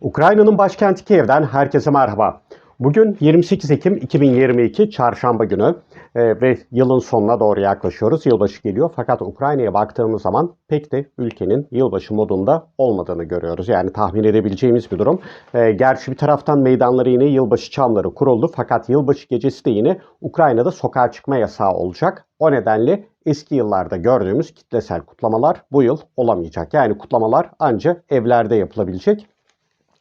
Ukrayna'nın başkenti Kiev'den herkese merhaba. Bugün 28 Ekim 2022 Çarşamba günü e, ve yılın sonuna doğru yaklaşıyoruz. Yılbaşı geliyor fakat Ukrayna'ya baktığımız zaman pek de ülkenin yılbaşı modunda olmadığını görüyoruz. Yani tahmin edebileceğimiz bir durum. E, gerçi bir taraftan meydanları yine yılbaşı çamları kuruldu fakat yılbaşı gecesi de yine Ukrayna'da sokağa çıkma yasağı olacak. O nedenle eski yıllarda gördüğümüz kitlesel kutlamalar bu yıl olamayacak. Yani kutlamalar ancak evlerde yapılabilecek.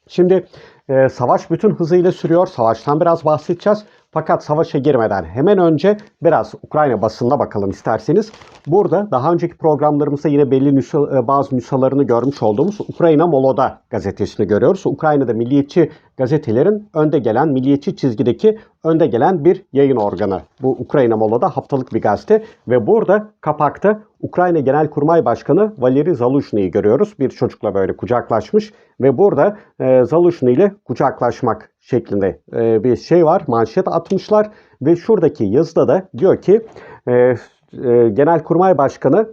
Şimdi e, savaş bütün hızıyla sürüyor. Savaştan biraz bahsedeceğiz. Fakat savaşa girmeden hemen önce biraz Ukrayna basınına bakalım isterseniz. Burada daha önceki programlarımızda yine belli nüsa, e, bazı nüshalarını görmüş olduğumuz Ukrayna Moloda gazetesini görüyoruz. Ukrayna'da milliyetçi gazetelerin önde gelen, milliyetçi çizgideki önde gelen bir yayın organı. Bu Ukrayna Moloda haftalık bir gazete ve burada kapakta Ukrayna Genelkurmay Başkanı Valeri Zaluzhny'yi görüyoruz. Bir çocukla böyle kucaklaşmış ve burada e, Zaluzhny ile kucaklaşmak şeklinde e, bir şey var. Manşet atmışlar ve şuradaki yazıda da diyor ki e, e, Genelkurmay Başkanı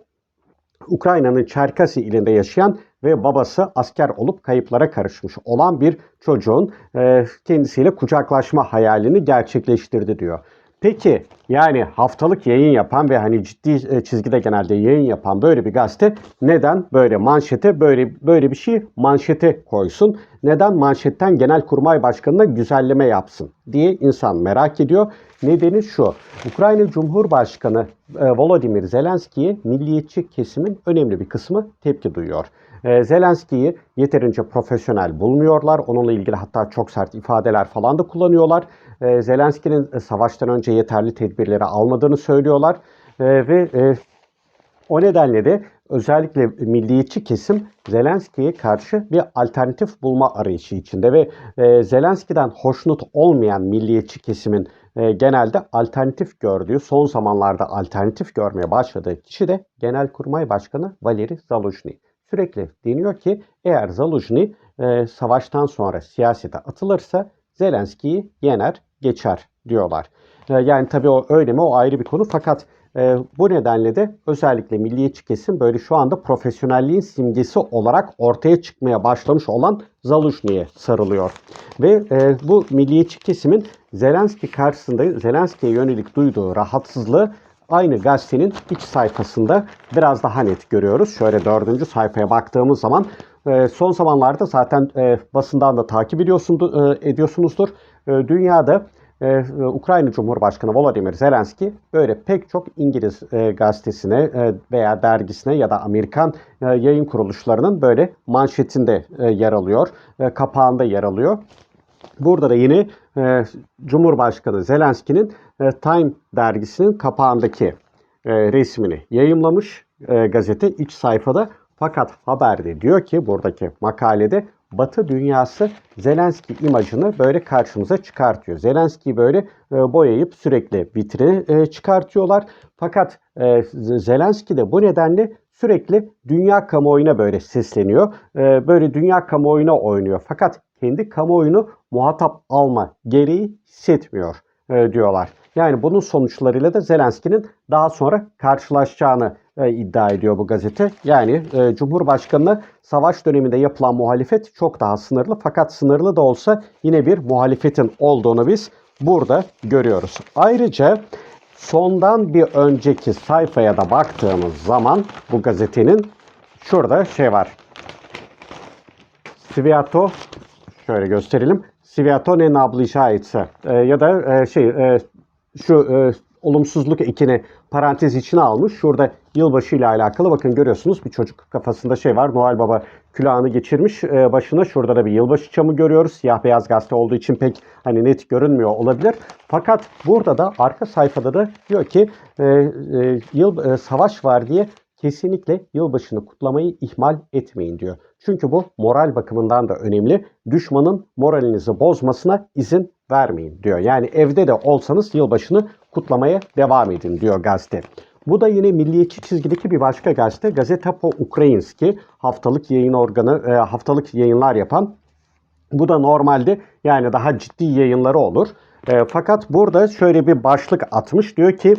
Ukrayna'nın Çerkasi ilinde yaşayan ve babası asker olup kayıplara karışmış olan bir çocuğun e, kendisiyle kucaklaşma hayalini gerçekleştirdi diyor. Peki yani haftalık yayın yapan ve hani ciddi e, çizgide genelde yayın yapan böyle bir gazete neden böyle manşete böyle böyle bir şey manşete koysun? Neden manşetten Genelkurmay Başkanı'na güzelleme yapsın diye insan merak ediyor. Nedeni şu. Ukrayna Cumhurbaşkanı e, Volodymyr Zelenski'ye milliyetçi kesimin önemli bir kısmı tepki duyuyor. E, Zelenski'yi yeterince profesyonel bulmuyorlar. Onunla ilgili hatta çok sert ifadeler falan da kullanıyorlar. E, Zelenski'nin savaştan önce yeterli tedbirleri almadığını söylüyorlar. Ve o nedenle de özellikle milliyetçi kesim Zelenski'ye karşı bir alternatif bulma arayışı içinde ve e, Zelenski'den hoşnut olmayan milliyetçi kesimin e, genelde alternatif gördüğü, son zamanlarda alternatif görmeye başladığı kişi de Genelkurmay Başkanı Valeri Zaluzhny. Sürekli deniyor ki eğer Zaluzhny e, savaştan sonra siyasete atılırsa Zelenski'yi yener, geçer diyorlar. E, yani tabii o öyle mi o ayrı bir konu fakat e, bu nedenle de özellikle milliyetçi kesim böyle şu anda profesyonelliğin simgesi olarak ortaya çıkmaya başlamış olan Zaluzhny'ye sarılıyor. Ve e, bu milliyetçi kesimin Zelenski karşısında Zelenski'ye yönelik duyduğu rahatsızlığı aynı gazetenin iç sayfasında biraz daha net görüyoruz. Şöyle dördüncü sayfaya baktığımız zaman e, son zamanlarda zaten e, basından da takip ediyorsunuz, e, ediyorsunuzdur. E, dünyada ee, Ukrayna Cumhurbaşkanı Volodymyr Zelenski böyle pek çok İngiliz e, gazetesine e, veya dergisine ya da Amerikan e, yayın kuruluşlarının böyle manşetinde e, yer alıyor, e, kapağında yer alıyor. Burada da yine e, Cumhurbaşkanı Zelenski'nin e, Time dergisinin kapağındaki e, resmini yayımlamış e, gazete iç sayfada. Fakat haberde diyor ki buradaki makalede Batı dünyası Zelenski imajını böyle karşımıza çıkartıyor. Zelenski'yi böyle e, boyayıp sürekli vitrine e, çıkartıyorlar. Fakat e, Zelenski de bu nedenle sürekli dünya kamuoyuna böyle sesleniyor. E, böyle dünya kamuoyuna oynuyor. Fakat kendi kamuoyunu muhatap alma gereği hissetmiyor e, diyorlar. Yani bunun sonuçlarıyla da Zelenski'nin daha sonra karşılaşacağını e, iddia ediyor bu gazete. Yani e, Cumhurbaşkanı'na savaş döneminde yapılan muhalefet çok daha sınırlı fakat sınırlı da olsa yine bir muhalefetin olduğunu biz burada görüyoruz. Ayrıca sondan bir önceki sayfaya da baktığımız zaman bu gazetenin şurada şey var. Sviato şöyle gösterelim. Sviato ne nablijaitse e, ya da e, şey e, şu e, olumsuzluk ekini parantez içine almış. Şurada yılbaşı ile alakalı bakın görüyorsunuz bir çocuk kafasında şey var. Noel Baba külahını geçirmiş e, başına. Şurada da bir yılbaşı çamı görüyoruz. Siyah beyaz gazete olduğu için pek hani net görünmüyor olabilir. Fakat burada da arka sayfada da diyor ki e, e, yıl e, savaş var diye kesinlikle yılbaşını kutlamayı ihmal etmeyin diyor. Çünkü bu moral bakımından da önemli. Düşmanın moralinizi bozmasına izin vermeyin diyor. Yani evde de olsanız yılbaşını kutlamaya devam edin diyor gazete. Bu da yine milliyetçi çizgideki bir başka gazete. Gazeta po Ukrayinski haftalık yayın organı, e, haftalık yayınlar yapan. Bu da normalde yani daha ciddi yayınları olur. E, fakat burada şöyle bir başlık atmış. Diyor ki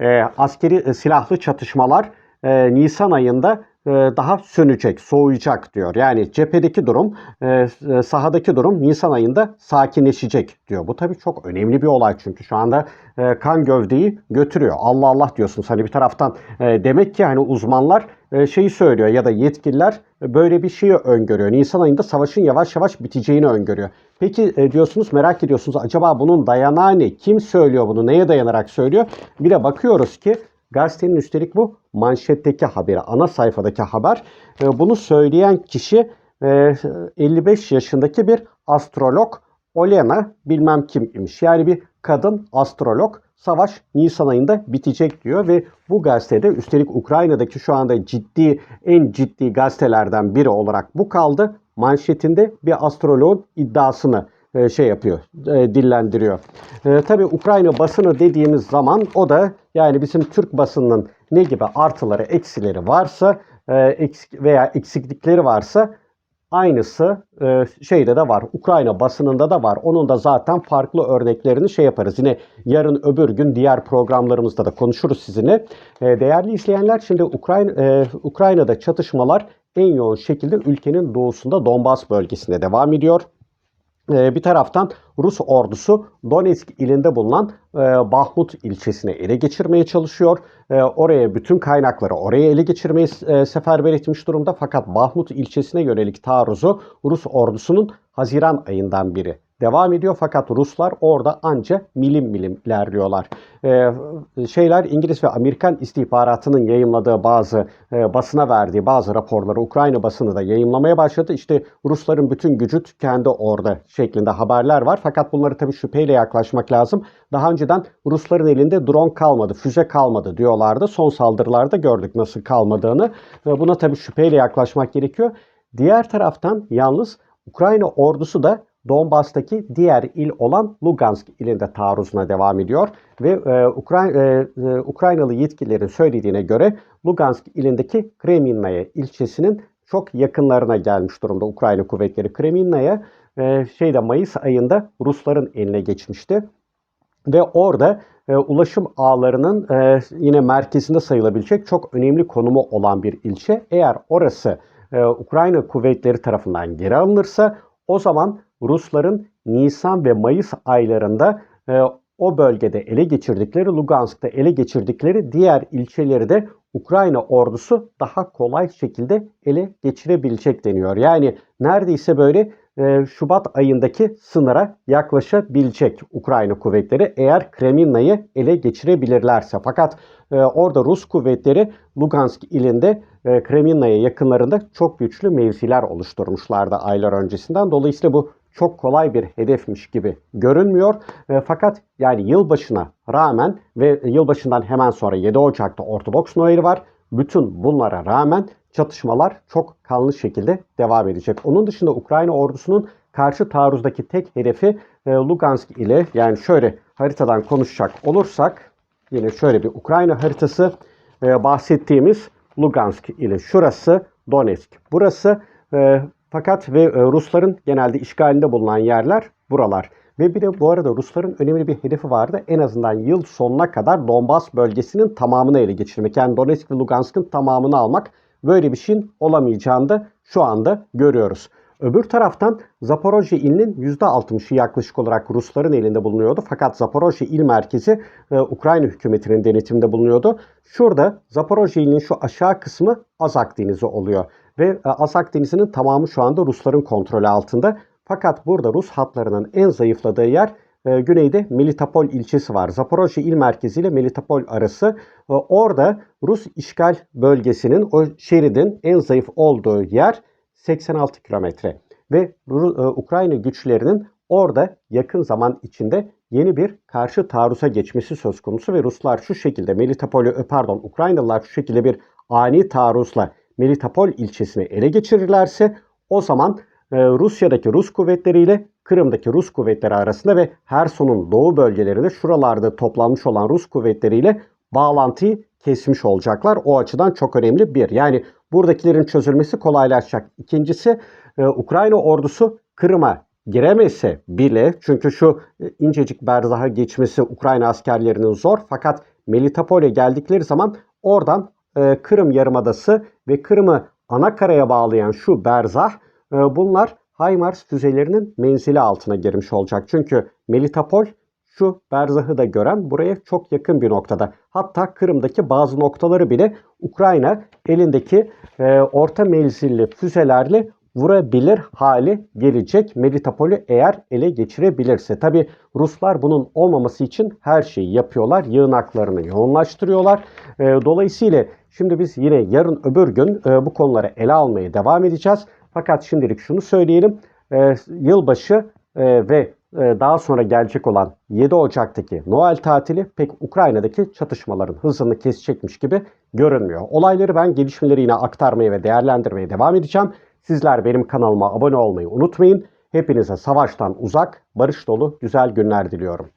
e, askeri silahlı çatışmalar Nisan ayında daha sönecek, soğuyacak diyor. Yani cephedeki durum, e, e, sahadaki durum Nisan ayında sakinleşecek diyor. Bu tabii çok önemli bir olay çünkü şu anda e, kan gövdeyi götürüyor. Allah Allah diyorsunuz. Hani bir taraftan e, demek ki hani uzmanlar e, şeyi söylüyor ya da yetkililer e, böyle bir şeyi öngörüyor. Nisan ayında savaşın yavaş yavaş biteceğini öngörüyor. Peki e, diyorsunuz merak ediyorsunuz acaba bunun dayanağı ne? Kim söylüyor bunu? Neye dayanarak söylüyor? Bir de bakıyoruz ki gazetenin üstelik bu manşetteki haberi, ana sayfadaki haber. E, bunu söyleyen kişi e, 55 yaşındaki bir astrolog Olena bilmem kim imiş. Yani bir kadın astrolog savaş Nisan ayında bitecek diyor ve bu gazetede üstelik Ukrayna'daki şu anda ciddi en ciddi gazetelerden biri olarak bu kaldı. Manşetinde bir astroloğun iddiasını e, şey yapıyor, e, dillendiriyor. E, tabii Ukrayna basını dediğimiz zaman o da yani bizim Türk basınının ne gibi artıları, eksileri varsa e, veya eksiklikleri varsa Aynısı şeyde de var. Ukrayna basınında da var. Onun da zaten farklı örneklerini şey yaparız. Yine yarın öbür gün diğer programlarımızda da konuşuruz sizinle. Değerli izleyenler şimdi Ukrayna Ukrayna'da çatışmalar en yoğun şekilde ülkenin doğusunda Donbas bölgesinde devam ediyor. E, bir taraftan Rus ordusu Donetsk ilinde bulunan e, Bahmut ilçesine ele geçirmeye çalışıyor. E, oraya bütün kaynakları oraya ele geçirmeyi e, seferber etmiş durumda. Fakat Bahmut ilçesine yönelik taarruzu Rus ordusunun Haziran ayından biri devam ediyor. Fakat Ruslar orada anca milim milim ilerliyorlar. Ee, şeyler İngiliz ve Amerikan istihbaratının yayımladığı bazı e, basına verdiği bazı raporları Ukrayna basını da yayımlamaya başladı. İşte Rusların bütün gücü tükendi orada şeklinde haberler var. Fakat bunları tabii şüpheyle yaklaşmak lazım. Daha önceden Rusların elinde drone kalmadı, füze kalmadı diyorlardı. Son saldırılarda gördük nasıl kalmadığını. Ve buna tabii şüpheyle yaklaşmak gerekiyor. Diğer taraftan yalnız Ukrayna ordusu da Donbas'taki diğer il olan Lugansk ilinde taarruzuna devam ediyor ve e, Ukra- e, e, Ukraynalı yetkililerin söylediğine göre Lugansk ilindeki Kreminaya ilçesinin çok yakınlarına gelmiş durumda Ukrayna kuvvetleri. Kreminaya e, şeyde Mayıs ayında Rusların eline geçmişti ve orada e, ulaşım ağlarının e, yine merkezinde sayılabilecek çok önemli konumu olan bir ilçe. Eğer orası e, Ukrayna kuvvetleri tarafından geri alınırsa o zaman Rusların Nisan ve Mayıs aylarında e, o bölgede ele geçirdikleri, Lugansk'ta ele geçirdikleri diğer ilçeleri de Ukrayna ordusu daha kolay şekilde ele geçirebilecek deniyor. Yani neredeyse böyle e, Şubat ayındaki sınıra yaklaşabilecek Ukrayna kuvvetleri eğer Kremina'yı ele geçirebilirlerse. Fakat e, orada Rus kuvvetleri Lugansk ilinde e, yakınlarında çok güçlü mevziler oluşturmuşlardı aylar öncesinden. Dolayısıyla bu çok kolay bir hedefmiş gibi görünmüyor. E, fakat yani yılbaşına rağmen ve yılbaşından hemen sonra 7 Ocak'ta Ortodoks Noel'i var. Bütün bunlara rağmen çatışmalar çok kanlı şekilde devam edecek. Onun dışında Ukrayna ordusunun karşı taarruzdaki tek hedefi e, Lugansk ile yani şöyle haritadan konuşacak olursak yine şöyle bir Ukrayna haritası e, bahsettiğimiz Lugansk ile şurası Donetsk. Burası e, fakat ve e, Rusların genelde işgalinde bulunan yerler buralar. Ve bir de bu arada Rusların önemli bir hedefi vardı. En azından yıl sonuna kadar Donbas bölgesinin tamamını ele geçirmek. Yani Donetsk ve Lugansk'ın tamamını almak. Böyle bir şeyin olamayacağını da şu anda görüyoruz. Öbür taraftan Zaporojye ilinin %60'ı yaklaşık olarak Rusların elinde bulunuyordu. Fakat Zaporojye il merkezi e, Ukrayna hükümetinin denetiminde bulunuyordu. Şurada Zaporojye ilinin şu aşağı kısmı Azak Denizi oluyor. Ve e, Azak Denizi'nin tamamı şu anda Rusların kontrolü altında. Fakat burada Rus hatlarının en zayıfladığı yer e, güneyde Melitopol ilçesi var. Zaporojye il merkezi ile Melitopol arası. E, orada Rus işgal bölgesinin o şeridin en zayıf olduğu yer 86 kilometre. Ve Ukrayna güçlerinin orada yakın zaman içinde yeni bir karşı taarruza geçmesi söz konusu ve Ruslar şu şekilde Melitopol'ü pardon Ukraynalılar şu şekilde bir ani taarruzla Melitopol ilçesini ele geçirirlerse o zaman e, Rusya'daki Rus kuvvetleriyle Kırım'daki Rus kuvvetleri arasında ve Herson'un doğu bölgelerinde şuralarda toplanmış olan Rus kuvvetleriyle bağlantıyı kesmiş olacaklar. O açıdan çok önemli bir. Yani buradakilerin çözülmesi kolaylaşacak. İkincisi e, Ukrayna ordusu Kırım'a giremese bile çünkü şu e, incecik berzaha geçmesi Ukrayna askerlerinin zor fakat Melitopol'e geldikleri zaman oradan e, Kırım Yarımadası ve Kırım'ı ana bağlayan şu berzah e, bunlar HIMARS füzelerinin menzili altına girmiş olacak. Çünkü Melitopol şu berzahı da gören buraya çok yakın bir noktada. Hatta Kırım'daki bazı noktaları bile Ukrayna elindeki e, orta menzilli füzelerle vurabilir hale gelecek Melitopol'ü eğer ele geçirebilirse. Tabi Ruslar bunun olmaması için her şeyi yapıyorlar. Yığınaklarını yoğunlaştırıyorlar. E, dolayısıyla şimdi biz yine yarın öbür gün e, bu konuları ele almaya devam edeceğiz. Fakat şimdilik şunu söyleyelim. E, yılbaşı e, ve e, daha sonra gelecek olan 7 Ocak'taki Noel tatili pek Ukrayna'daki çatışmaların hızını kesecekmiş gibi görünmüyor. Olayları ben gelişmeleri yine aktarmaya ve değerlendirmeye devam edeceğim. Sizler benim kanalıma abone olmayı unutmayın. Hepinize savaştan uzak, barış dolu güzel günler diliyorum.